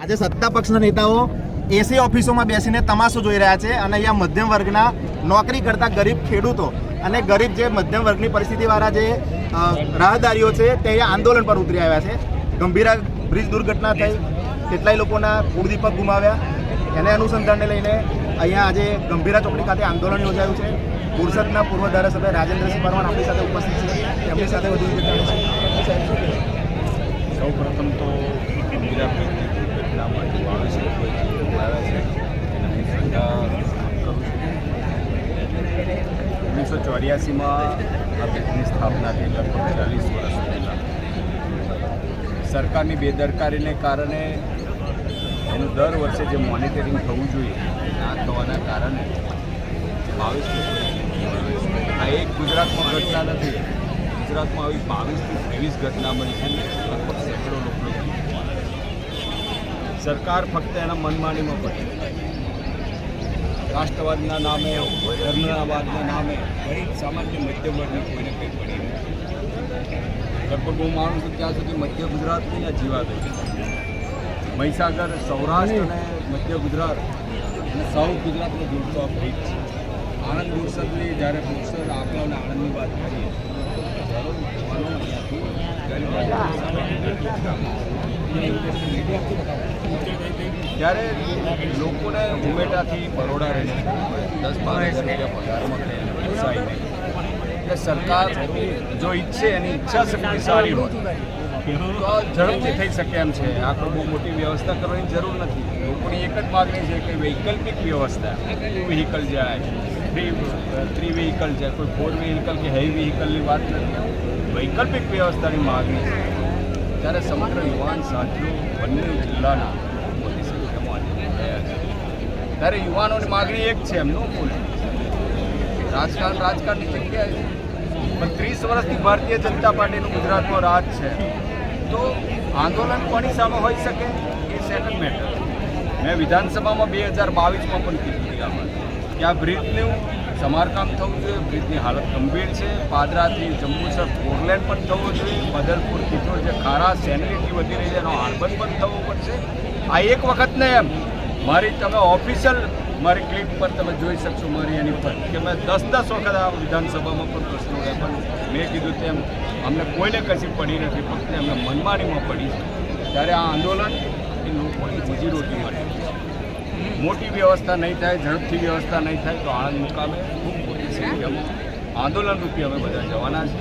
આજે સત્તા પક્ષના નેતાઓ એસી ઓફિસોમાં બેસીને તમાશો જોઈ રહ્યા છે અને અહીંયા મધ્યમ વર્ગના નોકરી કરતા ગરીબ ખેડૂતો અને ગરીબ જે મધ્યમ વર્ગની પરિસ્થિતિવાળા જે રાહદારીઓ છે તે અહીંયા આંદોલન પર ઉતરી આવ્યા છે. ગંભીરા બ્રિજ દુર્ઘટના થઈ, કેટલાય લોકોના કુળદીપક ગુમાવ્યા. એને અનુસંધાનને લઈને અહીંયા આજે ગંભીરા ચોકડી ખાતે આંદોલન યોજાયું છે. પુરસદના પૂર્વ ધારાસભ્ય રાજેન્દ્રસિંહ પરમાર આપણી સાથે ઉપસ્થિત છે. તેમની સાથે વધુ સૌ પ્રથમ તો ઇન્દિરા બ્રિજની દુર્ઘટનામાં જે બાવીસ લોકો આવ્યા છે એના હું શ્રદ્ધા કરું છું ઓગણીસો ચોર્યાસીમાં આ બેંકની સ્થાપના થઈ લગભગ ચાલીસ વર્ષ પહેલાં. સરકારની બેદરકારીને કારણે એનું દર વર્ષે જે મોનિટરિંગ થવું જોઈએ, ના થવાના કારણે બાવીસ આ એક ગુજરાતમાં ઘટના નથી. ગુજરાતમાં આવી બાવીસથી ત્રેવીસ ઘટના બની છે ને, લગભગ સેંકડો લોકો સરકાર ફક્ત એના મનમાનીમાં પડી. રાષ્ટ્રવાદના નામે ધર્મવાદના નામે ગરીબ સામાન્ય મધ્યમ વર્ગને કોઈને કંઈ પડી લગભગ હું માનું છું ત્યાં સુધી મધ્ય ગુજરાતની આ જીવાત હતી મહીસાગર, સૌરાષ્ટ્ર અને મધ્ય ગુજરાત, અને સાઉથ ગુજરાતનો જોડતો આ છે. આણંદ બોરસદની જ્યારે બોરસદ અને આણંદની વાત કરીએ ત્યારે લોકોને ઉમેટાથી બરોડા રહે દસ બાર રૂપિયા થઈને પોસાય એટલે સરકાર જો ઈચ્છે, એની ઈચ્છા શક્તિ સારી હોય ઝડપથી થઈ શકે એમ છે. આ બહુ મોટી વ્યવસ્થા કરવાની જરૂર નથી. લોકોની એક જ માગણી છે કે વૈકલ્પિક વ્યવસ્થા વ્હીકલ જાય. થ્રી થ્રી વ્હીકલ છે. કોઈ ફોર વ્હીકલ કે હેવી વ્હીકલની વાત નથી વૈકલ્પિક વ્યવસ્થાની માગણી છે. ત્યારે સમગ્ર યુવાન સાથીઓ બંને જિલ્લાના મોટી સંખ્યામાં થયા છે. ત્યારે યુવાનોની માગણી એક છે એમનું ફૂલ રાજકારણ રાજકારણની જગ્યાએ છે. પણ ત્રીસ વર્ષથી ભારતીય જનતા પાર્ટીનું ગુજરાતમાં રાજ છે. તો આંદોલન કોની સામે હોઈ શકે? એ સેકન્ડ મેટર. મેં વિધાનસભામાં બે હજાર બાવીસમાં પણ કીધું આ વાત કે આ બ્રિજનું સમારકામ થવું જોઈએ. બ્રિજની હાલત ગંભીર છે. પાદરાથી જંબુસર ફોરલેન પણ થવો જોઈએ. બદલપુર કિશોર જે ખારા સેનિટી વધી રહી છે, એનો હાર્બન પણ થવો પડશે. આ એક વખત ને એમ. મારી તમે ઓફિશિયલ મારી ક્લિપ પર તમે જોઈ શકશો મારી એની પર કે મેં દસ દસ વખત આ વિધાનસભામાં પણ પ્રશ્નો ઉઠ્યા પણ મેં કીધું તેમ, અમને કોઈને કશી પડી નથી, ફક્ત અમને મનમાનીમાં પડી છે. ત્યારે આ આંદોલન એ લોકોની રોજીરોટી માટે. છે. મોટી વ્યવસ્થા નહીં થાય, ઝડપથી વ્યવસ્થા નહીં થાય, તો આણંદ મુકામે ખૂબ મોટી સંખ્યામાં આંદોલન રૂપી અમે બધા જવાના છે.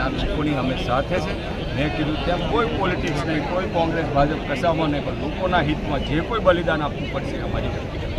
આ લોકોની અમે સાથે છે. મેં કીધું, ત્યાં કોઈ પોલિટિક્સ નહીં, કોઈ કોંગ્રેસ, ભાજપ કશામાં નહીં, પણ લોકોના હિતમાં જે કોઈ બલિદાન આપવું પડશે, અમારી વ્યક્તિગત